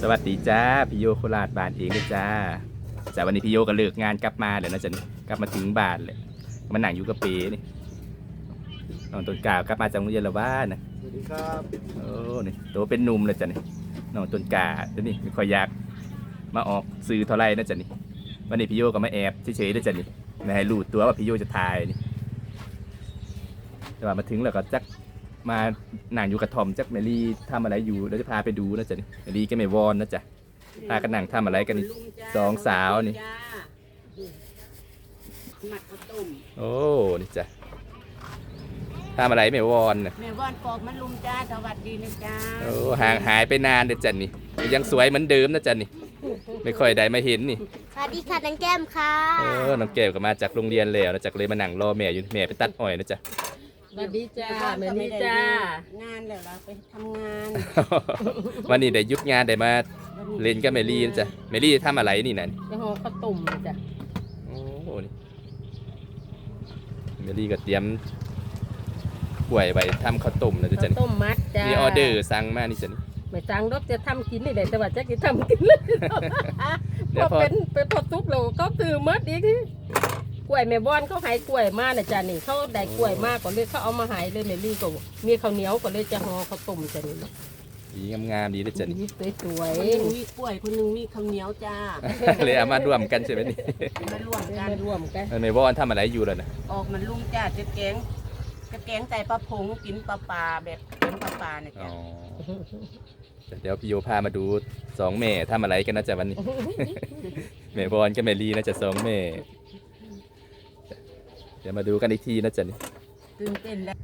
สวัสดีจ้าพี่โยโคราชบ้านเองเลยจ้าจ้าวันนี้พี่โยก็เลิกงานกลับมาเลยนะจ๊ะนี่กลับมาถึงบ้านเลยมานั่งอยู่กับเปนี่น้องต้นกล้าวกลับมาจากโรงเรียนและบ้านนะสวัสดีครับโอ้นี่โตเป็นหนุ่มเลยจ้ะนี่น้องต้นกล้าเดี๋ยวนี้ไม่ค่อยอยากมาออกสื่อเท่าไหรนะจ๊ะนี่วันนี้พี่โยก็มาแอบเฉยๆเลยจ้ะนี่ไม่ให้รู้ตัวว่าพี่โยจะถ่ายนี่แต่ว่ามาถึงแล้วก็จัก มานั่งอยู่กระท่อมจักเมลี่ทำอะไรอยู่แล้วจะพาไปดูนะจ๊ะนี่เมลี่ก็ไม่วอนนะจ๊ะพากันนั่งทำอะไรกันนี่สองสาวนี่หมักข้าวต้มโอ้นี่จ้ะทำอะไรไม่วอนนะแม่ว่านปอกมันลุมจ้าสวัสดีนะจ้าโอ้ห่างหายไปนานเด็ดจันนี่ยังสวยเหมือนเดิมนะจันนี่ ไม่ค่อยได้มาเห็นนี่สวัสดีค่ะนังแก้มค่ะเออน้องแก้วก็มาจากโรงเรียนแล้วนะจากเลยมานั่งรอแม่อยู่แม่ไปตัดอ้อยนะจ๊ะส วัสดีจ้าแม่แม่นี่นี่จ้าจ้า งานแล้วเราไปทำงานวันนี้ได้ยุกงานได้มาเล่นกับเมลี่นะจ๊ะเมลี่ทำอะไรนี่นั่นจะห่อข้าวต้มจ้ะโอ้โหนี่เมลี่ก็เตรียมกล้วยไว้ทำข้าวต้มนะจ๊ะข้าวนี่ต้มมัดจ้ามีออเดอร์สั่งมานี่จ้ะนี่ ไม่สั่งดอกจะทำกินนี่แหละแต่ว่าจะกินทำกินเลยเดี๋ยวพพออเป็นเป็นพอทุกเราก็คือมัดอีกที กล้วยแม่บ้านเขาใหายกล้วยมาน่ะจ้ะนี่เขาได้กล้วยมากก็เลยเขาเอามาใหายเลยแม่ลี่ก็มีข้าวเหนียวก็เลยจะห่อข้าวต้มจ้ะนี่ดีงามๆดีนะจ๊ะนี่สวยคนหนึ่งมีกล้วยคนหนึ่งมีข้าวเหนียวจ้าเลยเอามารวมกันใช่ไหมนี่มาร่วมๆกันมารวมกันเออในวอนทำอะไรอยู่แล้วนะออกมันลุมจ้าจะแกงจะแกงใส่ปลาผงกินปลาปลาแบบเป็นปลาปลาเนี่ยอ๋จ้า อ เดี๋ยวพี่โยพามาดูสองแม่ทำอะไรกันนะจ๊ะวันนี้ แม่บอลกับแม่ลีนะจ๊ะสองแม่เดี๋ยวมาดูกันอีกทีนะจ๊ะนี่ตื่นเต้นแล้ว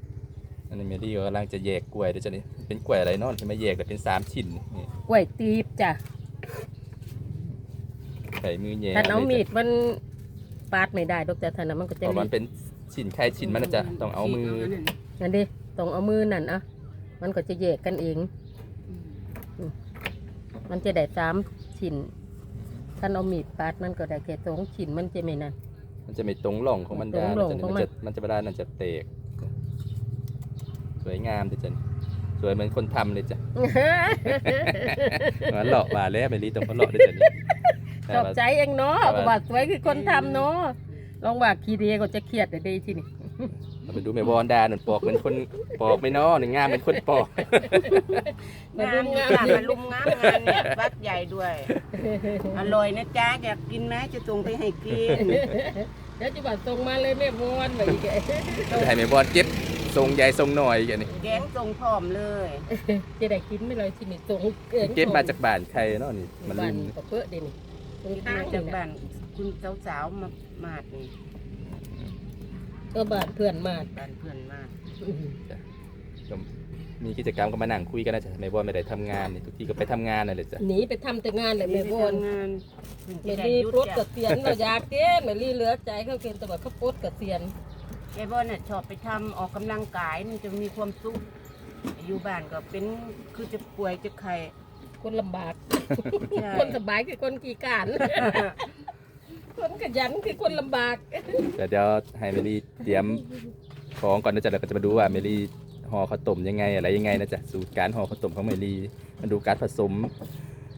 อันนี้แม่ลีก็กำลังจะแยกกล้วยด้วยจ๊ะนี่เป็นกล้วยอะไรเนอนที่มาแยกกันเป็นสามชิ้นนี่กล้วยตีบจ้ะใส่มือแยกถ้าเอาลยมีจ้ะดมันปาดไม่ได้ดอกแต่ถ้านั้นมันก็เพจะราะมีมันเป็นชิ้นใครชิ้นมันนะจ๊ะต้องเอามือนั่นดิต้องเอามือนั่นอะมันก็จะแยกกันเอง มันจะได้สามชิ้นถ้าเอามีดปาดมันก็ได้แค่สองชิ้นมันจะไม่นั่น มันจะไม่ตรงร่องของมันตรงดาร่องนะจ๊ะของนี่มัมันนจะมันจะเวลานั่นจะเตก สวยงามจ้ะจ๊ะนี่สวยเหมือนคนทำเลยจ้ะมันหลอกมาแล้วแม่ลีต้องเขาหลอกด้วยจ้ะนี่ชอบใจเองเนาะแต่ว่าก็ว่าสวยคือคนทำเนาะลองว่าคีเดียก็จะเครียดเลยทีนี่เรา ไปดูแม่บอลดาหนุนปอกเหมือนคนปอกไม่นอหนึ่งงามเป็นคนปอก มามาดูลุมงางานนมาลุมงานงานเนี่ยวัดใหญ่ด้วย อร่อยนะจ้าอยากกินไหมจะส่งไปให้กินเดี๋ยวจะบอกส่งมาเลยแม่บอนแบบอีกจะให้แม่บอลเก็บทรงใหญ่ทรงหน่อยกันนี่แกงส่งพร้อมเลยจะได้กินไม่เลยทีนี่ส่งเก็บมาจากบ้านใครเนาะนี่มันบ้าลืนมก็เปื้อเดนี่ตรงมาข้างจานี่กนะบ้านคุณสาวๆมามาดนี่ ก็บ้านเพื่อนมาบ้านเพื่อนมาดมีกิจกรรมก็มานั่งคุยกันนะจ๊ะแม่บอลไม่ได้ทำงานนี่ทุกทีก็ไปทำงานนั่นแหละจ้ะหนีไปทำแต่งานเลยแม่บอนทำงานแม่ลีปลดเกษียณเราอยากเต้แม่ลีเหลือใจเขาเกินแต่ว่าเขาปลดเกษียณไอ้บอลน่ะชอบไปทำออกกำลังกายมันจะมีความสุขอยู่บ้านก็เป็นคือจะป่วยจะไข้คนลำบากใช่คนสบายคือคนขี้การ คนขยันคือคนลำบากแต่เดี๋ยวให้เมลี่เตรียมของก่อนนะจ๊ะแล้วก็จะมาดูว่าเมลี่ห่อข้าวต้มยังไงอะไรยังไงนะจ๊ะสูตรการห่อข้าวต้มของเมลี่มาดูการผสม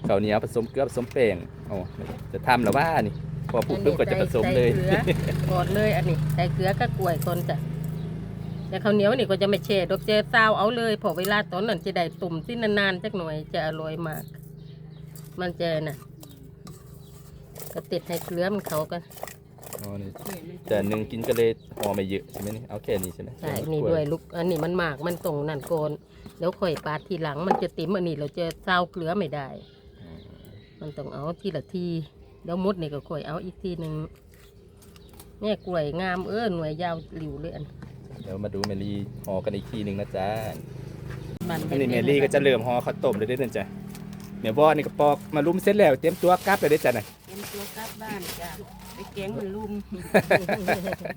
ข้าวเหนียวผสมเกลือผสมแป้งโอ้จะทำหรือว่านี่พอพูดปุ๊บก็จะผสมเลยใส่เกลือก่อนเลยอันนี้ใส่เกลือก็กล้วยคนจ้ะแต่ข้าวเหนียวนี่ก็จะไม่แช่ดอกเจซาวเอาเลยพอเวลาตอนนั้นจะได้ตุ่มที่นานๆจักหน่อยจะอร่อยมาก มันจะน่ะ ก็ติดให้เกลือมันเขากันอ๋อนี่แต่หนึ่งกินก็เลยห่อไม่เยอะใช่ไหมนี่เอาแค่นี้ใช่ไหมใช่นี่ด้วยลูกอันนี้มันมากมันตรงนั่นโกนแล้วค่อยปาดทีหลังมันจะติ๋มอันนี้เราจะซาวเกลือไม่ได้ มันต้องเอาทีละทีเดี๋ยวมดนี่ก็ค่อยเอาอีกทีหนึ่งเนี่ยกล้วยงามเออหน่วยยาวหลิวเลยอันเดี๋ยวมาดูเมลี่ห่อกันอีกทีหนึ่งนะจ๊ะมันอันนี้เมลี่ก็จะเริ่มห่อข้าวต้มเลยเด้อจ้ะเมบอนี่ก็ปอกมารุมเสร็จแล้วเตรียมตัวกลับเลยเด้อจ้ะน่ะ เตรียมตัวกลับบ้านจ้ะไปแกงมันลุม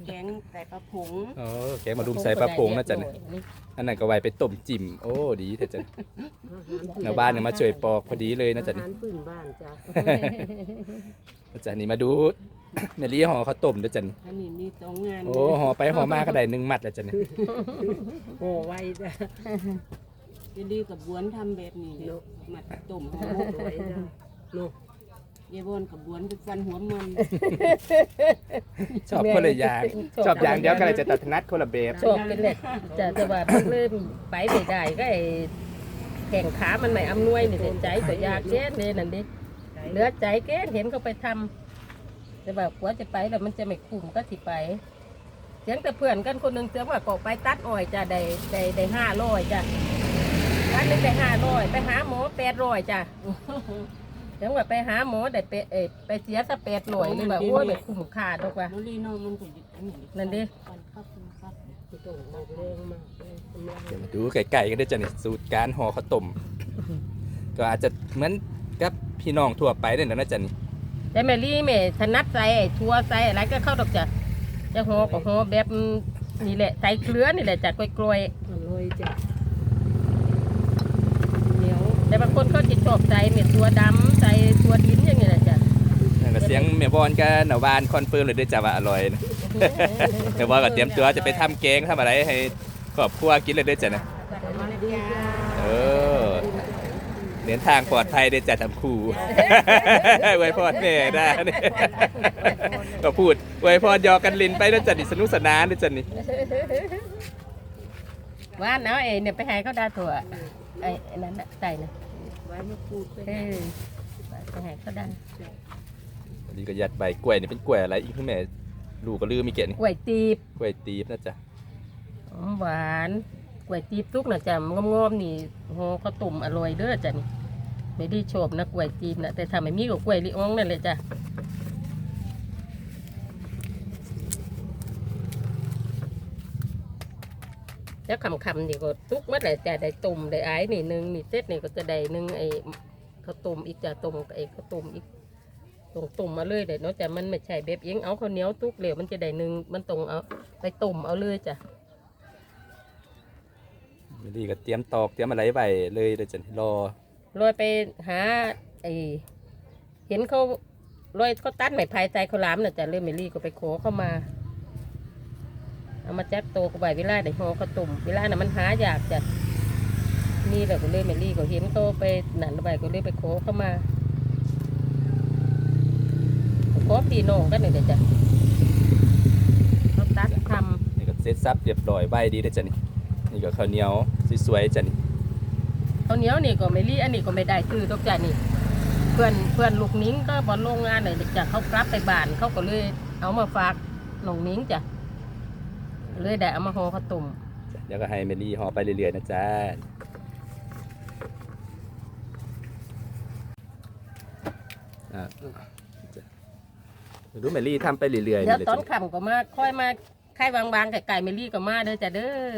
แกงใส่ปลาผงโอ้แกงมารุมใส่ปลาผงนะจ๊ะน่ะอันนั้นก็ไว้ไปต้มจิ้มโอ้ดีเถอะจ้ะแนวบ้านเนี่ยมาช่วยปอกพอดีเลยนะจ๊ะอานี่หารพื้นบ้านจ้ะนะจ๊ะนี่มาดูเมลี่ห่อข้าวต้มเด้อจ้ะนี่อันนี้มีสองงานโอ้ห่อไปห่อมาก็ได้หนึ่งมัดแล้วจ้ะนี่โอ้ไวจ้ะจะดีกับบวนทำแบบนี้เนี่ยมัดต้มหอมสวยจ้ะลูกเยายบอนกับบวนคือฟันหัวมันชอบคนละอย่างชอบอย่างเดียวกันเลยจะตัดนัดคนละแบบชอบเป็นเลยจะจะว่าเพิ่งเริ่มไปไม่ได้ก็ไอ้แข่งขามันไม่อำนวยนี่แต่ใจก็อยากแก่เนี่ยนั่นดิเหลือใจแก่เห็นเขาไปทำแต่แบบกว่าจะไปแล้วมันจะไม่คุ้มก็สิไปเสียงแต่เพื่อนกันคนหนึ่งเสียงว่าก็ไปตัดอ้อยจ้ะได้ได้ได้ห้าร้อยจ้ะวันหนึงได้ห้าร้อยไปหาหมอแปดร้อยจ้ะ เสียงว่าไปหาหมอได้ไปเอยไปเสียสักแปดร้อยนี่แบบโอ้ยแบบคุ้มค่าดอกว่าโนลีโนมันก็อยู่อันนี้นั่นดิฟันครับฟันครับต้องมาแรงมากเลยกำลังเดี๋ยวมาดูไก่ๆกันด้วยจ้ะนี่สูตรการห่อข้าวต้มก็อาจจะเหมือนกับพี่น้องทั่วไปเนี่ยนะจ๊ะนี่แต่แมรี่แม่ถนัดใส่ไอ้ทัวใส่อะไรก็เข้าดอกจ้ะจะห่อก็ห่อแบบนี่แหละใส่เกลือนี่แหละจ้ะกล้วยอร่อยจ้ะ ๆเหนียวแต่บาง คนเขาจะชอบใส่เม็ดตัวดำใส่ตัวดินอย่างเงี้ยนะจ้ะนั่นก็เสียงแม่บอลกับหนาวานคอนเฟิร์มเลยด้วยจ้ะว่าอร่อยนะแม่บอลก็เตรียมตัวจะไปทำแกงทำอะไรให้ครอบครัวกินเลยด้วยจ้ะนะมาเลยจ้าเออเน้นทางปลอดภัยด้วยจ้ะทำครูไว้พอดแม่ได้นี่ก็พูดไว้พอดยอกันลินไปด้วยจ้ะนี่สนุกสนานด้วยจ้ะนี่ว่าเนาะไอ้เนี่ยไปให้เขาได้ถั่วไอ้ไอ้นั้นน่ะใส่นะ ไว้มาพูดไปเออไปให้เขาได้วันนี้ก็ยัดใบกล้วยนี่เป็นกล้วยอะไรอีกพี่แม่ลูกก็ลืมมีเกะนี่กล้วยตีบกล้วยตีบนะจ๊ะหอมหวานกล้วยตีบทุกนะจ้ะงอมๆนี่ห่อข้าวต้มอร่อยเด้อจ้ะนี่ไม่ได้ชอบนะกล้วยตีบนะแต่ถ้าไม่มีก็กล้วยลิอ่องนั่นเลยจ้ะ แล้วคำๆนี่ก็ทุกเมื่อไหร่จะได้ต้มได้ไอ้นี่หนึ่งนี่เซตนี่ก็จะได้หนึ่งไอ้ข้าวต้มอีกจะต้มกับไอ้ข้าวต้มอีกตรงต้มมาเลยเดี๋ยวเนาะแต่มันไม่ใช่แบบเองเอาข้าวเหนียวทุกเหลวมันจะได้หนึ่งมันตรงเอาไปต้มเอาเลยจ้ะไม่ดีก็เตรียมตอกเตรียมอะไรไว้เลยเดี๋ยวจะรอลอยไปหาไอ้เห็นเขาลอยเขาตัดไม้พายใจเขาวหล้ามน่ะจ้ะเลยเมลี่ก็ไปขอเข้ามา เอามาจักโตกับใบเวลาได้ห่อข้าวต้มเวลาน่ะมันหายากจ้ะนี่แหละก็เลยเมลี่ก็เห็นเขาไปหนันใบก็เลยไปขอเข้ามาขอพี่น้องกันเลยเดี๋ยวจ้ะเขาตัดทนี่ก็เซ็ตซับเรียบร้อยไว้ดีเด้อจ้ะนี่นี่ก็ข้าวเหนียวสวยๆจ้ะนี่ำข้าวเหนียวนี่ก็ไม่รีอันนี้ก็ไม่ได้คือตกใจนี่ เพื่อนเพื่อนลูกนิ้งก็บอลโรงงานเลยจ้ะเขากลับไปบ้านเขาก็เลยเอามาฝากน้องนิ้งจ้ะ เลยได้เอามาห่อข้าวต้มเดี๋ยวก็ให้เมลี่ห่อไปเรื่อยๆนะจ๊ะอะจ้ะดูเมลี่ทำไปเรื่อยๆเดี๋ยวนี่แหละตอนจ้ะค่ำก็มาค่อยมาไข่บางๆไก่ไก่เมลี่ก็มาเด้อจ้ะเด้อ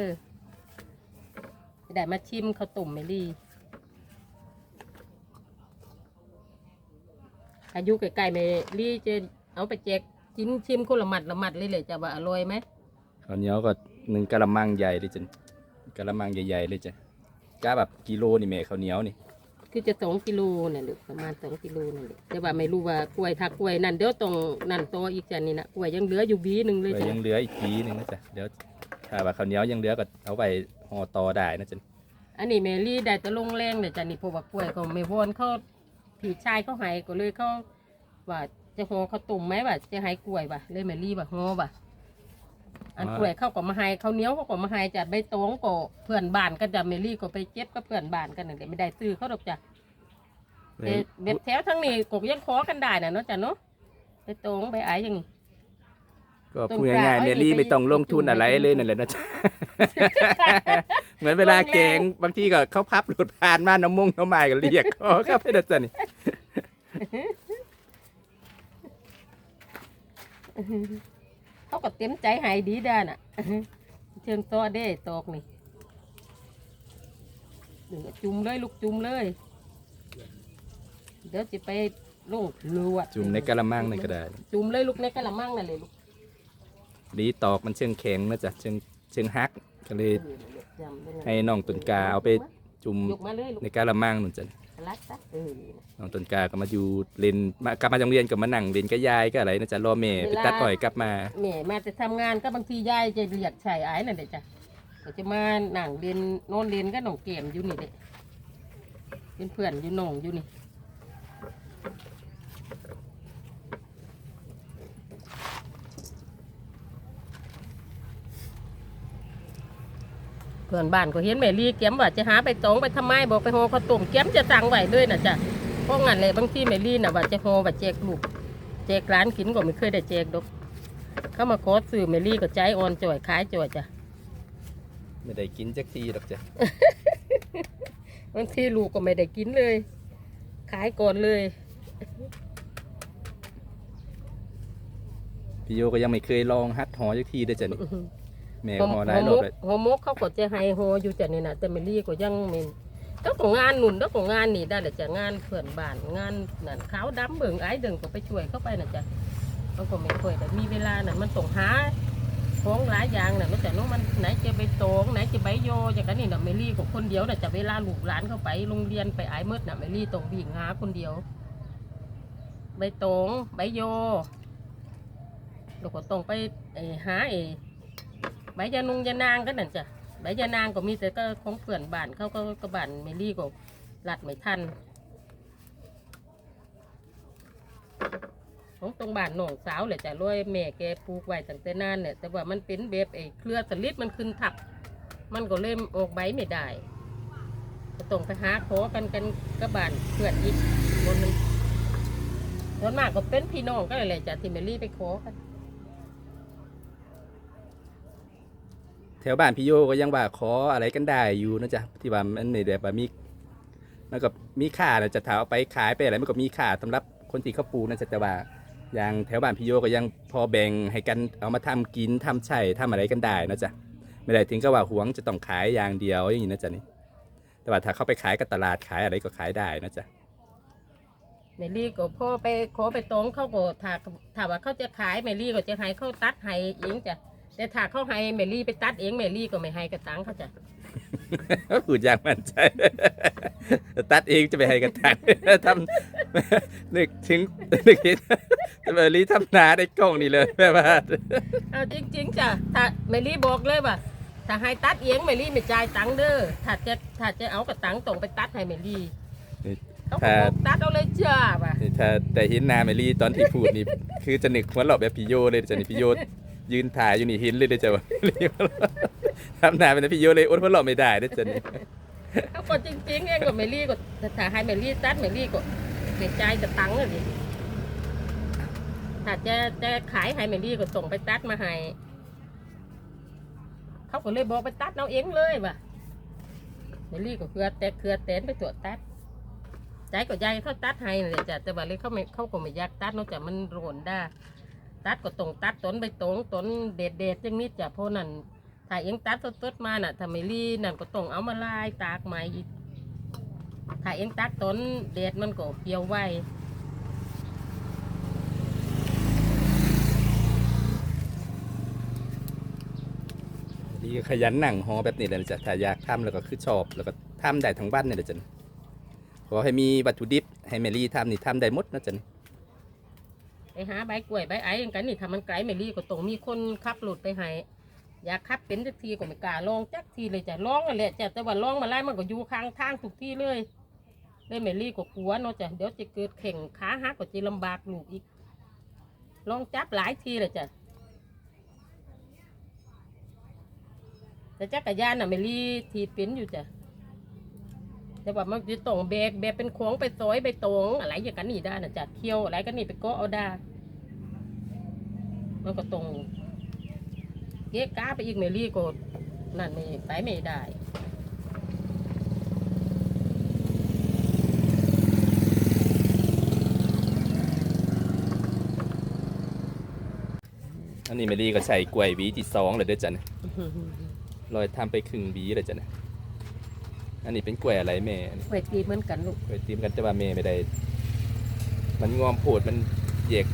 ได้มาชิมข้าวต้มเมลี่อายุไก่ไก่เมลี่จะเอาไปแจกกินชิมคนละหมัดละหมัดเลยเลยจ้ะว่าอร่อยไหม ข้าวเหนียวก็หนึ่งกะละมังใหญ่เลยจ้ะกะละมังใหญ่ๆเลยจ้ะกะแบบกิโลนี่แม่ข้าวเหนียวนี่ คือจะสองกิโลน่ะลูกประมาณสองกิโลนั่นแหละแต่ว่าไม่รู้ว่ากล้วยถ้ากล้วยนั่นเดี๋ยวต้องนั่นโตออีกจ้ะนี่นะกล้วยยังเหลืออยู่บีหนึ่งเลยไว้จ้ะยังเหลืออีกปีหนึงนะจ๊ะเดี๋ยวถ้าว่าข้าวเหนียวยังเหลือก็เอาไปห่อต่อได้นะจ๊ะอันนี้แมรี่ได้แตะลงแรงเนี่ยจ้ะนี่เพราะว่ากล้วยก็ไม่วอนเขาผีชายเขาใหายก็เลยเขาว่าจะห่อข้าวต้มไหมว่าจะให้กล้วยว่ะเลยแมรี่ว่าห่อว่ะ อันกล้วยเขาก็มาให้ข้าวเหนียวเขาก็มาให้จัดใบตองก็เพื่อนบ้านก็จะแมรี่ก็ไปเจ็บก็เพื่อนบ้านกันนั่นแหละไม่ได้ซื้อเขาดอกจ้ะแต่เบ็ดแถวทั้งนี้กยังขอกันได้นะเนาะจ้ะเนาะไปตรงไปไอ้อย่างนี้ก็พูดง่ายๆเมลี่ไม่ต้องลงทุนอะไรเลยนั่นแหละนะจ๊ะ เหมือนเวลาแกงบางทีก็เขาพับหลุดผ่านมาน้ำมงน้ำไม้ก็เรียกขอครับให้นะจ๊ะนี่ เขาก็เต็มใจใหายดีด้านอะเชิงต่อเด้ตอกนี่เดี๋ยวจุ่มเลยลูกจุ่มเลย เดี๋ยวจะไปลงลวดจุ่มในกะละมังนี่ก็ได้จุ่มเลยลูกในกะละมังนั่นเลยลูกดีตอกมันเชิงแข็งนะจ๊ะเชิงเชิงฮักก็เลยเออจำได้เลยให้น้องตุนกาเอาไปจุ่มยกมาเลยลูกในกะละมังนู่นจ้ะ รัดซะเออน้องตุนกาก็มาอยู่เรียนมากลับมาจากโรงเรียนก็มานั่งเรียนกับยายก็อะไรนะจ๊ะรอแม่ไปตัดอ้อยกลับมาแม่มาจะทำงานก็บางทียายจะเรียกชายไอ้นั่นเลยจ้ะก็จะมาหนังเรียนโน่นเรียนก็หนองเกมอยู่นี่เด็เป็นเพื่อนอยู่หนองอยู่นี่ เพื่อนบ้านก็เห็นแม่ลีเก็มว่าจะหาไปตองไปทำไมบอกไปโฮข้าวต้มเก็มจะสั่งไว้เลยนะจ๊ะเพราะงั้นเลยบางทีแม่ลีน่ะว่าจะโฮว่าแจกลูกแจกร้านกินก็ไม่เคยได้แจกดอกเข้ามาขอซื้อแม่ลีก็ใจอ่อนจ่อยขายจ่อยจ้ะไม่ได้กินจักทีหรอกจ้ะบางทีลูกก็ไม่ได้กินเลย ขายก่อนเลยพี่โยก็ยังไม่เคยลองฮัดหอจักทีเด้อจ้ะนี่ แม่หัวหอหัหลายวรมอบกเลยหัวมกเขาก็จะให้หัวอยู่จ้ะนี่นะแต่แม่ลีก็ยังเมนเจ้าของงานหนุนเจ้าของงานนี่ได้แต่จะงานเพื่อนบ้านงานนั่นขาวดำเบิ่งไอ้เดิงก็ไปช่วยเข้าไปนะจ๊ะเขาก็ไม่ค่อยแต่มีเวลานั่นมันต้องหาของหลายอย่างน่ะมันแต่น้องมันไหนจะไปโตงไหนจะไปโยอย่างนั้นนี่น่ะแม่ลีก็คนเดียวน่ะจะเวลาลูกหลานเข้าไปโรงเรียนไปไอ้เมื่อน่ะแม่ลีต้องวิ่งหาคนเดียวใบตองใบโยแล้วก็ต้องไปไอ้หาไอ้ใบยานุงยานางก็นั่นจ้ะใบยานางก็มีแต่ก็ของเพื่อนบ้านเขาก็กระบานเมลี่ก็รัดไม่ทันของตรงบ้านหนองสาวเลยจ้ะรวยแม่แกปลูกไว้ตั้งแต่นานเนี่ยแต่ว่ามันเป็นแบบไอ้เครือสลิดมันขึ้นทับ มันก็เริ่มออกใบไม่ได้ก็ต้องไปหาขอกันกันกระบานเพื่อนอีกคนหนึงส่วนมากก็เป็นพี่น้องก็เลยจ้ะที่เมลี่ไปขอกัน แถวบ้านพี่โยก็ยังว่าขออะไรกันได้อยู่นะจ๊ะที่ว่ามันในแบบว่ามีมันก็มีค่านะจะถาเอาไปขายไปอะไรมันก็มีค่าสำหรับคนที่เขาปลูกนะจ๊ะแต่ว่าอย่างแถวบ้านพี่โยก็ยังพอแบ่งให้กันเอามาทำกินทำใช้ทำอะไรกันได้นะจ๊ะไม่ได้ถึงกับว่าหวงจะต้องขายอย่างเดียวอย่างนี้นะจ๊ะนี่แต่ว่าถ้าเขาไปขายกับตลาดขายอะไรก็ขายได้นะจ๊ะเมลี่ก็พ่อไปขอไปตรงเขาก็ถ้าถ้าว่าเขาจะขายเมลี่ก็จะให้เขาตัดให้เองจ้ะ แต่ถ้าเขาให้เมลี่ไปตัดเองเมลี่ก็ไม่ให้กระตังเขาจ้ะพูดอย่างมั่นใจ ตัดเองจะไปให้กันตังทำนึกถึงนึกเห็นเบอร์รี่ทำนาได้กล้องนี่เลยแม่บ้านเอาจริง ๆจ้ะถ้าเมลี่บอกเลยว่าถ้าให้ตัดเองเมลี่ไม่จ่ายตังค์เด้อถ้าจะถ้าจะเอากระตังต้องไปตัดให้เมลี่เขาก็บอกตัดเอาเลยจ้าว่ะนี่ถ้าแต่เห็นหนาเมลี่ตอนที่พูดนี่คือจะนึกหัวเราะแบบพี่โยเลยจะนี่พี่โย ยืนถ่ายอยู่นี่เห็นเลยเด้อจ้ะว่าทำหนาเป็นพี่โยเลยอดหัวเราไม่ได้เด้อจ้ะนี่เขาก็จริงๆเองก็เมลี่ก็ถ้าให้เมลี่ตัดเมลี่ก็ไม่จ่ายกระตังค์เลยถ้าจะจะขายให้เมลี่ก็ส่งไปตัดมาให้เขาก็เลยบอกไปตัดเอาเองเลยว่ะเมลี่ก็เครือแต่เครือแตนไปตรวจตัดใจก็ใจเขาตัดให้นั่นแหละจ้ะแต่ว่าเลยเขาไม่เขาก็ไม่อยากตัดนอกจากมันโรนได้ ตัดก็ตรงตัดต้นไปตรงต้นเด็ดเด็ดๆจังนิดจ้ะเพราะนั่นถ้าเองตัดสดๆมาน่ะถ้าเมลี่นั่นก็ต้องเอามาลายตากใหม่อีกถ้าเองตัดต้นเด็ดมันก็เกี่ยวไว้พี่ก็ขยันหนังหอแบบนี้เลยจ้ะถ้าอยากทำแล้วก็คือชอบแล้วก็ทำได้ทั้งบ้านนี่แหละจ้ะขอให้มีวัตถุดิบให้เมลี่ทำนี่ทำได้หมดนะจ้ะ หาใบกล้วยใบไอ้ยังกันนี่ถ้ามันไกลเมลี่ก็ต้องมีคนขับรถไปให้อยากขับเป็นจักทีก็ไม่กล้าลองจักทีเลยจ้ะลองนั่นแหละจ้ะแต่ว่าลองมาไล่มันก็อยู่ข้างทางทุกที่เลยเลยเมลี่ก็กลัวเนาะจ้ะเดี๋ยวจะเกิดเข่งขาหักก็จะลำบากลูกอีก ลองจับหลายทีเลยจ้ะแต่จักรยานน่ะเมลี่ทีเป็นอยู่จ้ะแต่ว่ามันจะต้องแบกแบกเป็นของไปซอยไปตรงอะไรอย่างกันนี่ได้นะจ้ะเคี่ยวอะไรกันนี่ไปก็เอาได้ มันก็ตรงเก๊ก้าไปอีกเมลี่ก็นั่นไม่ไปไม่ได้อันนี้เมลี่ก็ใส่กล้วยหวีที่สองเลยเด้อจ้ะนี่ลอยทำไปครึ่งหวีเลยจ้ะนี่อันนี้เป็นกล้วยอะไรแม่อันนี้ไปตีเหมือนกันลูกกล้วยตีมกันแต่ว่าแม่ไม่ได้ มันงอมโผดมันแยก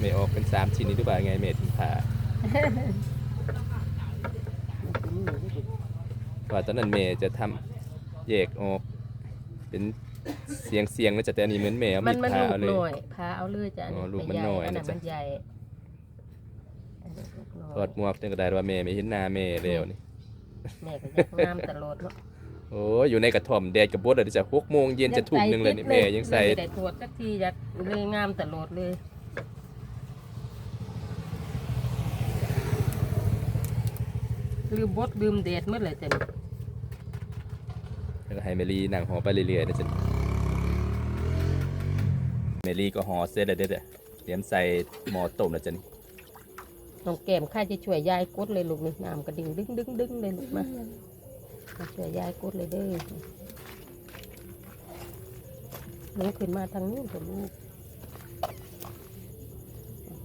ไม่ออกเป็นสามชิ้นนี้หรือเปล่าไงแม่ถึงผ่าว่าตอนนั้นแม่จะทำแยกออก เป็นเสียงเสียงๆแล้วจ้ะแต่อันนี้เหมือนแม่เอามัมีนดมันผ่าลูกเอาเลย หน่อยพาเอาเลยจ้ะอ๋อลูกมันไใหญ่น้อยอันนะนั้นจ๊ะ มันใหญ่อันนี้ลูกน้อยถอดหมวกจังก็ได้ว่าแม่ไม่เห็นหน้าแม่แล้วนี่แม่ก็อยากงามตลอดเนาะโอ้ยอยู่ในกระท่อมแดดกับบดเลยจะหกโมงเย็นจะทุ่มหนึ่งเลยนี่แม่ยังใส่ ไม่ได้ตรวจสักทีอยากเลยงามตลอดเลย ลืมบดลืมเดดเมื่อไหร่จะนี่แล้วก็ให้เมลี่นั่งหอไปเรื่อยๆนะจ๊ะเมลี่ก็หอเสร็จแล้วเด้อเด้อเตรียมใส่หม้อต้มแล้วจ้ะนี่น้องแก้มข้าจะช่วยยายกดเลยลูกนี่น้ำกระดิ่งดึงดึงดึงเลยลูกมามาช่วยยายกดเลยเด้อน้องขึ้นมาทางนี้กับลูก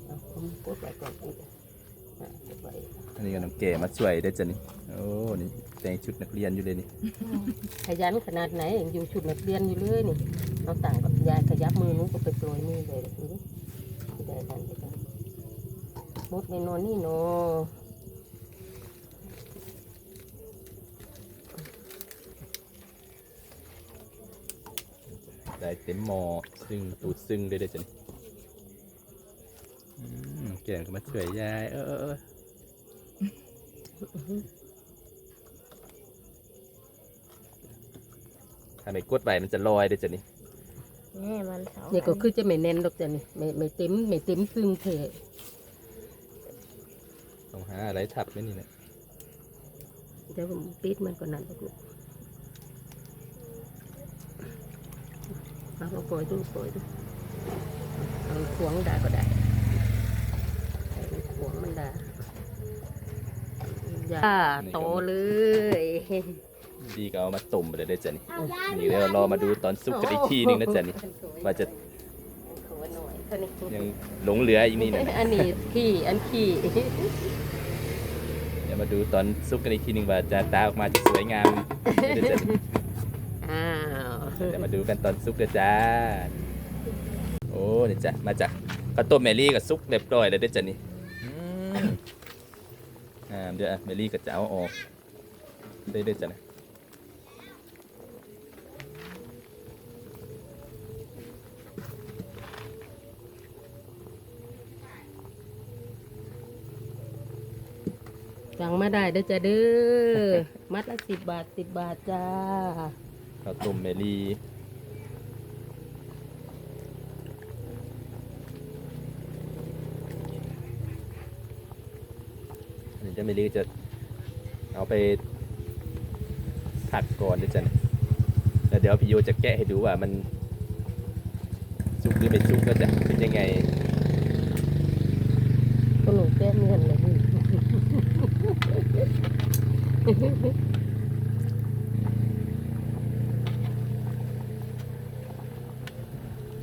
เอาผมกดไว้ก่อนอีกอะกดไว้ อันนี้ ก็น้องแก่มาช่วยได้จ้ะนี่โอ้นี่แต่งชุดนักเรียนอยู่เลยนี่ขยันขนาดไหนยังอยู่ชุดนักเรียนอยู่เลยนี่เอาต่างกับยายขยับมือนู้นก็ไปโปรยมือเลยดูดิไม่ได้ดันไปกันมดไม่นอนนี่เนอได้เต็มหมอซึ่งตูดซึ่งได้อเด้จ้ะนี่แก่ก็มาช่วยยายเออ ถ้าไม่กดไปมันจะลอยได้อจ้ะนี่แม่วันเสาร์นี่ก็คือจะไม่แน่นดอกจ้ะนี่ไม่ไม่เต็มไม่เต็มซึ่งเทต้องหาอะไรทับไว้นี่นะเดี๋ยวผมปิดมันก่อนนั่นลูกเอามาปล่อยดูปล่อยดูเอาขวางได้ก็ได้ อย่าโตเลยดีก็เอามาต้มไปเลยได้อจ้ะนี่นี่เดี๋ยวรอมาดูตอนซุปกันอีกทีหนึงนะจ้ะนี่ว่าจะขอหน่อยเท่านี้ยังหลงเหลืออีกนี่นะอันนี้ขี้อันขี้เดี๋ยวมาดูตอนซุปกันอีกทีหนึงว่าจะตาออกมาจะสวยงามเดี๋ยวจะอ้าวเดี๋ยวมาดูกันตอนซุปเด้อจ้าโอ้นี่จ้ะมาจากข้าวต้มเมลี่กับซุปเรียบร้อยแล้วเด้อจ้ะนี่อืม อ่าเดี๋ยวอะเมลี่ก็จะเอาออกได้เด้อจ้ะนะสั่งมาได้เด้อจ้าเด้อ มัดละสิบบาทสิบบาทจ้า ข้าวต้มเมลี่ อันนี้เจ้าเมลี่จะเอาไปผัดก่อนเด้อจ้ะนะแล้วเดี๋ยวพี่โยจะแกะให้ดูว่ามันสุกหรือไม่สุกก็จะเป็นยังไงก็หนูแก้มเงินเลยนี่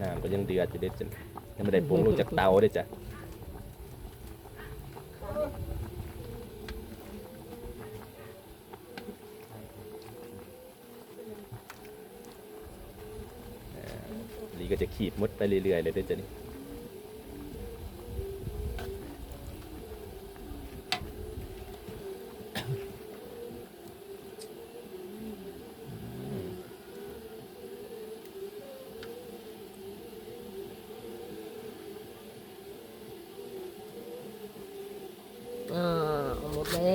น้ำก็ยังเดือดอยู่เด็ดจ้ะยังไม่ได้ปรุงลงจากเตาเด้อจ้ะ ลีก็จะขีดมดไปเรื่อยๆเลยเด้อจ้ะนี่อืมอ่าเอาหมดแล้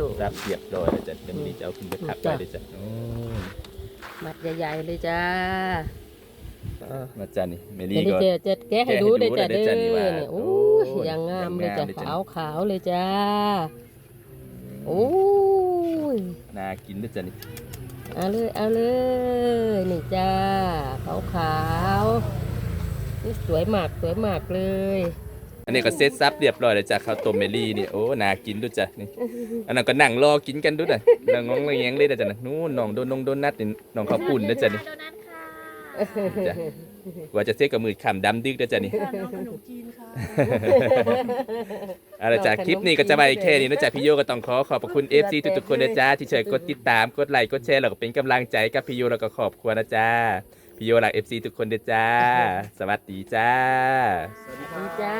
วรับเรียบร้อยแล้วจ้ะเดี๋ยวมันจะเอาขึ้นไปผักไว้เด้อจ้ะโอ้มัดใหญ่ๆเลยจ้าอ่า มาจ้ะนี่เมเดี๋ลี่ยวก็เดี๋ยวจะแกะให้ดูเลยจ้าแกะให้เด้ดูเลยจ้ะนี่อว่าเนี่ยโอ้ยโอ้ยอย่างงามเลยจ้ะงามเลยจ้ะขาวขาวๆเลยจ้าโอ้ยน่ากินเด้อจ้ะนี่เอาเลยเอาเลยนี่จ้าขาวขาวๆนี่สวยมากสวยมากเลย อันนี้ก็เซตซับเรียบร้อยแล้วจ้ะข้าวต้มเมลี่นี่โอ้น่ากินด้วยจ้ะนี่อันนั้นก็นั่งรอกินกันด้วยจ้ะแล้วงองเลี้ยงเลยเด้อจ้ะนะนู่นน้องโดนนงโดนนัดนี่น้องข้าวปุ่นเด้อจ้ะนี่ โดนัทค่ะจ้ะว่าจะเซ็กกับมือขำดำดึกเด้อจ้ะนี่น้องขนมจีนค่ะ เอาละจ้ะคลิปนี้ก็จะไปแค่นี้นะจ๊ะพี่โยก็ต้องขอขอบพระคุณ FC ทุกๆคนนะจ๊ะที่ช่วยกดติดตามกดไลค์กดแชร์แล้วก็เป็นกำลังใจกับพี่โยแล้วก็ขอบคุณนะจ๊ะพี่โยรัก FC ทุกคนนะจ๊ะสวัสดีจ้าดีจ้า